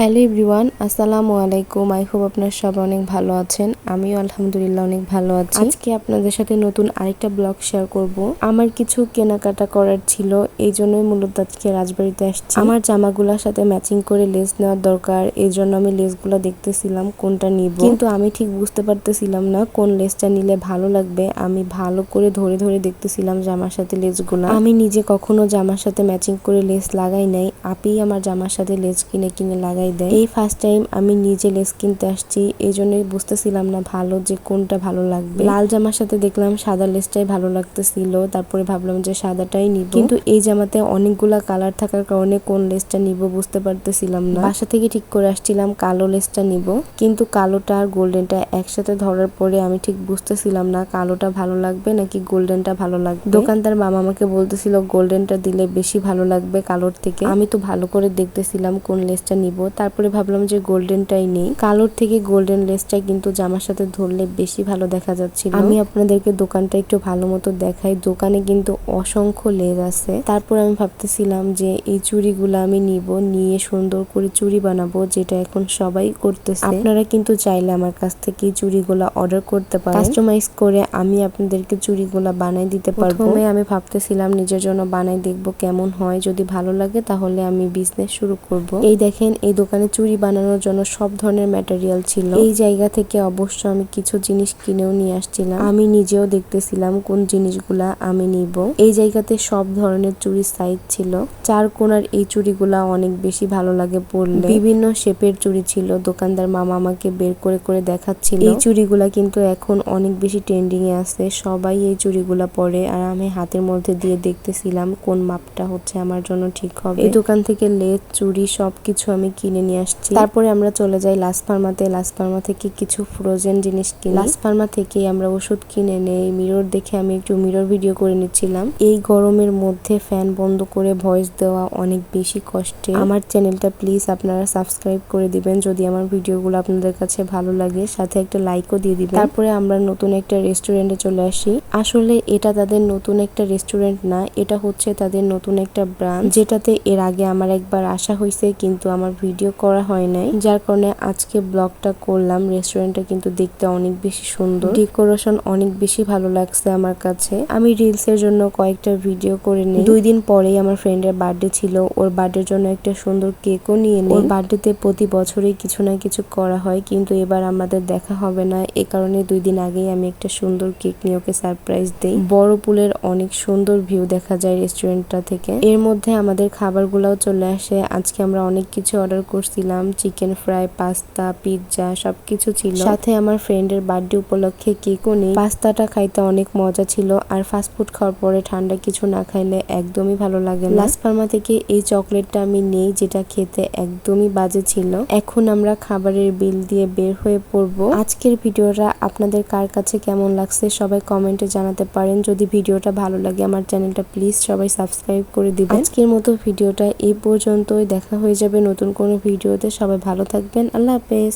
Hello everyone, আসসালামু আলাইকুম। I hope আপনার সব অনেক ভালো আছেন। আমিও আলহামদুলিল্লাহ অনেক ভালো আছি। আজকে আপনাদের সাথে নতুন আরেকটা ব্লগ শেয়ার করব। আমার কিছু কেনাকাটা করার ছিল, এই জন্যই মূলত আজকে রাজবাড়িতে আসছি। আমার জামাগুলোর সাথে ম্যাচিং করে লেস নেওয়ার দরকার, এই জন্য আমি লেসগুলো দেখতেছিলাম, কোনটা নিব? কিন্তু আমি ঠিক বুঝতে পারতেছিলাম না, কোন লেসটা নিলে ভালো লাগবে। আমি ভালো করে ধরে ধরে দেখতেছিলাম জামার সাথে লেসগুলো আমি নিজে কখনো জামার সাথে ম্যাচিং করে লেস লাগাই নাই। আপি আমার জামার সাথে লেস কিনে কিনে লাগাই দেয়। এই ফার্স্ট টাইম আমি নিজে লেস কিনতে আসছি, এই জন্যই বুঝতেছিলাম না ভালো যে কোনটা ভালো লাগবে। লাল জামার সাথে দেখলাম সাদা লেসটাই ভালো লাগতেছিল, তারপরে ভাবলাম যে সাদাটাই নিব। কিন্তু এই জামাতে অনেকগুলা কালার থাকার কারণে কোন লেসটা নিব বুঝতে পারতেছিলাম না। বাসা থেকে ঠিক করে আসছিলাম কালো লেসটা নিব। কিন্তু কালোটা আর গোল্ডেনটা একসাথে ধরার পরে আমি ঠিক বুঝতেছিলাম না কালোটা ভালো লাগবে নাকি গোল্ডেনটা ভালো লাগবে। দোকানদার মামা আমাকে বলতেছিল, গোল্ডেনটা দিলে বেশি ভালো লাগবে কালোর থেকে। আমি তো ভালো করে দেখতেছিলাম কোন লেসটা নিব। তারপরে ভাবলাম যে গোল্ডেনটাই নেই। কালোর থেকে গোল্ডেন লেসটা কিন্তু জামার সাথে ধরলে বেশি ভালো দেখা যাচ্ছিল। আমি আপনাদেরকে দোকানটা একটু ভালো মতো দেখাই। দোকানে কিন্তু অসংখ্য লেস আছে। তারপর আমি ভাবতেছিলাম যে এই চুড়িগুলো আমি নিব নিয়ে সুন্দর করে চুড়ি বানাবো যেটা এখন সবাই করতেছে। আপনারা কিন্তু চাইলে আমার কাছ থেকে চুড়িগুলো অর্ডার করতে পারেন। কাস্টমাইজ করে আমি আপনাদেরকে চুড়িগুলো বানাই দিতে পারব। প্রথমে আমি ভাবতেছিলাম নিজের জন্য বানাই দেখব কেমন হয়। যদি ভালো লাগে তাহলে আমি বিজনেস শুরু করব। এই দেখেন এই দোকানে চুড়ি বানানোর জন্য সব ধরনের ম্যাটেরিয়াল ছিল। এই জায়গা থেকে অবশ্য আমি কিছু জিনিস কিনেও নিয়ে আসছিলাম। আমি নিজেও দেখতেছিলাম কোন জিনিসগুলা আমি নিব। এই জায়গাতে সব ধরনের চুড়ি সাইজ ছিল। চার কোনার এই চুড়িগুলা অনেক বেশি ভালো লাগে পরলে। বিভিন্ন শেপের চুড়ি ছিল। দোকানদার মামা আমাকে বের করে করে দেখাচ্ছিল। এই চুড়িগুলা কিন্তু এখন অনেক বেশি ট্রেন্ডিং এ আছে। সবাই এই চুড়িগুলা পরে আর আমি হাতের মধ্যে দিয়ে দেখতেছিলাম কোন মাপটা হচ্ছে আমার জন্য ঠিক হবে। এই দোকান থেকে লেদ চুড়ি সবকিছু আমি কিনে নিয়ে আসছি। তারপরে আমরা চলে যাই লাস ফার্মাতে লাস ফার্মা থেকে কিছু ফ্রোজেন জিনিস কিনি। লাস ফার্মা থেকে আমরা ওষুধ কিনে নেই। মিরর দেখে আমি একটু মিরর ভিডিও করে নিচ্ছিলাম। এই গরমের মধ্যে ফ্যান বন্ধ করে ভয়েস দেওয়া অনেক বেশি কষ্টে আমার চ্যানেলটা প্লিজ আপনারা সাবস্ক্রাইব করে দিবেন। যদি আমার ভিডিওগুলো আপনাদের কাছে ভালো লাগে সাথে একটা লাইকও দিয়ে দিবেন। তারপরে আমরা নতুন একটা রেস্টুরেন্টে চলে আসি। আসলে এটা তাদের নতুন একটা রেস্টুরেন্ট না এটা হচ্ছে তাদের নতুন একটা ব্রাঞ্চ যেটাতে এর আগে আমার একবার আসা হয়েছে কিন্তু আমার ভিডিও করা হয় নাই। যার কারণে আজকে ব্লগটা করলাম। রেস্টুরেন্টটা কিন্তু দেখতে অনেক বেশি সুন্দর। ডেকোরেশন অনেক বেশি ভালো লাগছে আমার কাছে। আমি রিলস এর জন্য কয়েকটা ভিডিও করে নিই। দুই দিন পরেই আমার ফ্রেন্ডের বার্থডে ছিল। ওর বার্থডের জন্য একটা সুন্দর কেকও নিয়ে নিই। বার্থডেতে প্রতি বছরই কিছু না কিছু করা হয়। কিন্তু এবার আমাদের দেখা হবে না। এ কারণে দুই দিন আগেই আমি একটা সুন্দর কেক নিয়ে ওকে সারপ্রাইজ দিই। বড় পুলের অনেক সুন্দর ভিউ দেখা যায় রেস্টুরেন্টটা থেকে। এর মধ্যে আমাদের খাবারগুলোও চলে আসে। আজকে আমরা অনেক কিছু অর্ডার করছিলাম চিকেন ফ্রাই পাস্তা পিৎজা সবকিছু ছিল। সাথে আমার ফ্রেন্ডের বার্থডে উপলক্ষে কেকও নেই। পাস্তাটা খাইতে অনেক মজা ছিল আর ফাস্ট ফুড খাওয়ার পরে ঠান্ডা কিছু না খাইলে একদমই ভালো লাগে না। লাস ফার্মা থেকে এই চকলেটটা আমি নেই যেটা খেতে একদমই বাজে ছিল। এখন আমরা খাবারের বিল দিয়ে বের হয়ে পড়ব। আজকের ভিডিওটা আপনাদের কার কাছে কেমন লাগছে সবাই কমেন্টে জানাতে পারেন। যদি ভিডিওটা ভালো লাগে আমার চ্যানেলটা প্লিজ সবাই সাবস্ক্রাইব করে দিবেন। আজকের মতো ভিডিওটা এই পর্যন্তই। দেখা হয়ে যাবে নতুন কোনো ভিডিওতে সবাই ভালো থাকবেন। আল্লাহ হাফেজ।